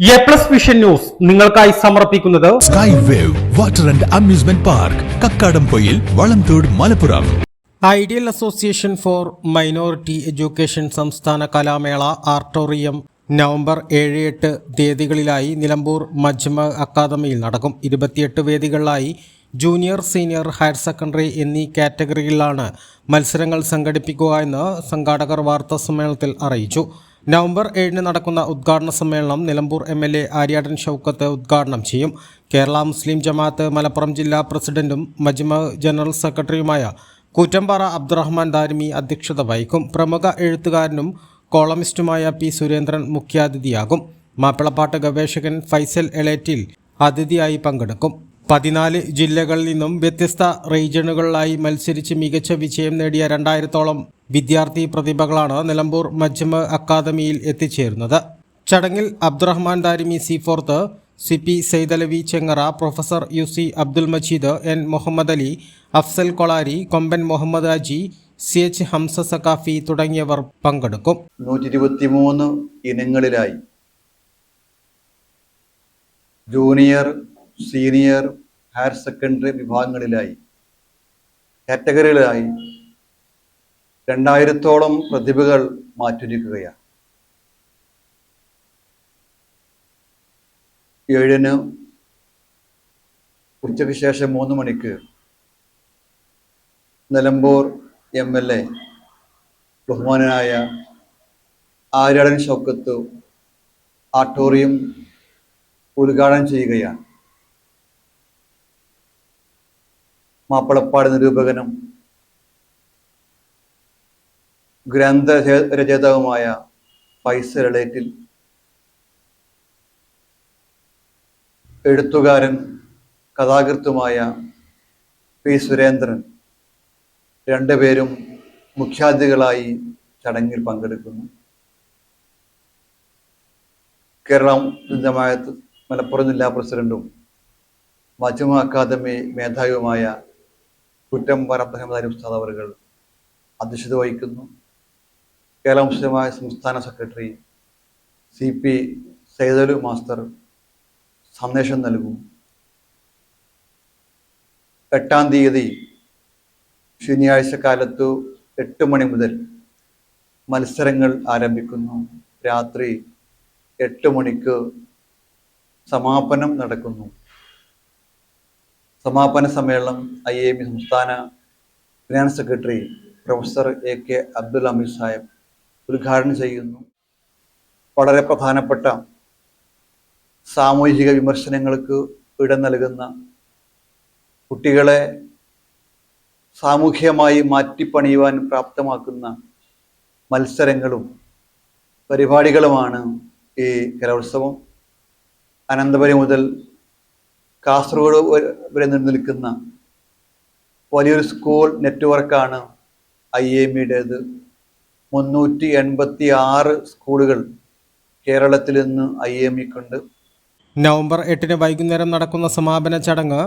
A plus vision news നിങ്ങൾക്കായി സമർപ്പിക്കുന്നത് sky wave water and amusement park Kakkadampoyil Valamthode Malappuram ideal association for minority education സംസ്ഥാന കലാമേള ആർട്ടോറിയം November ഏഴ് എട്ട് തീയതികളിലായി നിലമ്പൂർ മജ്മ അക്കാദമിയിൽ നടക്കും. ഇരുപത്തിയെട്ട് വേദികളിലായി ജൂനിയർ സീനിയർ ഹയർ സെക്കൻഡറി എന്നീ കാറ്റഗറികളിലാണ് മത്സരങ്ങൾ സംഘടിപ്പിക്കുക എന്ന് സംഘാടകർ വാർത്താ സമ്മേളനത്തിൽ അറിയിച്ചു. നവംബർ ഏഴിന് നടക്കുന്ന ഉദ്ഘാടന സമ്മേളനം Nilambur M L A Aryadan Shoukath ഉദ്ഘാടനം ചെയ്യും. കേരള മുസ്ലിം ജമാഅത്ത് മലപ്പുറം ജില്ലാ പ്രസിഡന്റും മജ്മ ജനറൽ സെക്രട്ടറിയുമായ കൂറ്റമ്പാറ അബ്ദുറഹ്മാൻ ദാരിമി അധ്യക്ഷത വഹിക്കും. പ്രമുഖ എഴുത്തുകാരനും കോളമിസ്റ്റുമായ പി സുരേന്ദ്രൻ മുഖ്യാതിഥിയാകും. മാപ്പിളപ്പാട്ട് ഗവേഷകൻ ഫൈസൽ എളേറ്റിൽ അതിഥിയായി പങ്കെടുക്കും. പതിനാല് ജില്ലകളിൽ നിന്നും വ്യത്യസ്ത റീജിയണുകളിലായി മത്സരിച്ച് മികച്ച വിജയം നേടിയ രണ്ടായിരത്തോളം വിദ്യാർത്ഥി പ്രതിഭകളാണ് നിലമ്പൂർ മജ്മ അക്കാദമിയിൽ എത്തിച്ചേരുന്നത്. ചടങ്ങിൽ Abdurahman Darimi C fourth C P Saidalavi Chengara professor U C Abdul Majeed N Muhammad Ali Afsal Kolari Komban Muhammad Aji C H Hamza Saqafi തുടങ്ങിയവർ പങ്കെടുക്കും. നൂറ്റി ഇനങ്ങളിലായി. ജൂനിയർ സീനിയർ ഹയർ സെക്കൻഡറി വിഭാഗങ്ങളിലായി. കാറ്റഗറികളിലായി രണ്ടായിരത്തോളം പ്രതിഭകൾ മാറ്റിരിക്കുകയാണ് ഏഴിന് ഉച്ചയ്ക്ക് ശേഷം മൂന്ന് മണിക്ക് നിലമ്പൂർ എം എൽ എ ബഹുമാനനായ ആര്യാടൻ ഷൗക്കത്ത് ആട്ടോറിയം ഉദ്ഘാടനം ചെയ്യുകയാണ്. മാപ്പിളപ്പാട് നിരൂപകനും ഗ്രന്ഥ രചയിതാവുമായ ഫൈസൽ എളേറ്റിൽ എഴുത്തുകാരൻ കഥാകൃത്തുമായ പി. സുരേന്ദ്രൻ രണ്ടുപേരും മുഖ്യാതിഥികളായി ചടങ്ങിൽ പങ്കെടുക്കുന്നു. കേരളം ജമായത്ത് മലപ്പുറം ജില്ലാ പ്രസിഡന്റും മജുമ അക്കാദമി മേധാവിയുമായ കുറ്റം അബ്ദുഹമ്മദ് അലി ഉസ്താദ് അവർകൾ അധ്യക്ഷത വഹിക്കുന്നു. കേരള മുസ്ലിമായ സംസ്ഥാന secretary C P Saidalu master സന്ദേശം നൽകും. എട്ടാം തീയതി ശനിയാഴ്ച കാലത്തു എട്ട് മണി മുതൽ മത്സരങ്ങൾ ആരംഭിക്കുന്നു. രാത്രി എട്ട് മണിക്ക് സമാപനം നടക്കുന്നു. സമാപന സമ്മേളനം ഐ എ ബി സംസ്ഥാന finance secretary professor A K Abdul Ameed Sahib ഉദ്ഘാടനം ചെയ്യുന്നു. വളരെ പ്രധാനപ്പെട്ട സാമൂഹിക വിമർശനങ്ങൾക്ക് ഇടം നൽകുന്ന കുട്ടികളെ സാമൂഹ്യമായി മാറ്റിപ്പണിയുവാൻ പ്രാപ്തമാക്കുന്ന മത്സരങ്ങളും പരിപാടികളുമാണ് ഈ കലോത്സവം. അനന്തപുരം മുതൽ കാസർഗോഡ് വരെ നിലനിൽക്കുന്ന വലിയൊരു സ്കൂൾ നെറ്റ്വർക്കാണ് ഐ എം മുന്നൂറ്റി എൺപത്തി ആറ് സ്കൂളുകൾ കേരളത്തിൽ നിന്ന് ഐ എം ഇക്കുണ്ട് നവംബർ എട്ടിന് വൈകുന്നേരം നടക്കുന്ന സമാപന ചടങ്ങ്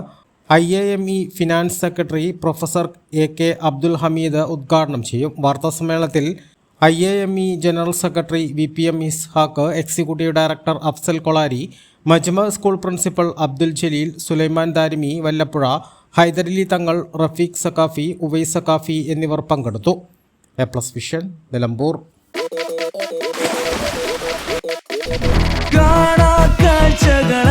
I A M E finance secretary professor A K Abdul Hameed ഉദ്ഘാടനം ചെയ്യും. വാർത്താസമ്മേളനത്തിൽ I A M E general secretary V P M Ishaq executive director Afsal Kolari Majma school principal Abdul Jaleel Sulaiman Darimi Vallappuzha Hyderali Thangal Rafeeq Saqafi Uvais Saqafi എന്നിവർ പങ്കെടുത്തു. A plus vision Nilambur കാണാ കാഴ്ചകളനവധി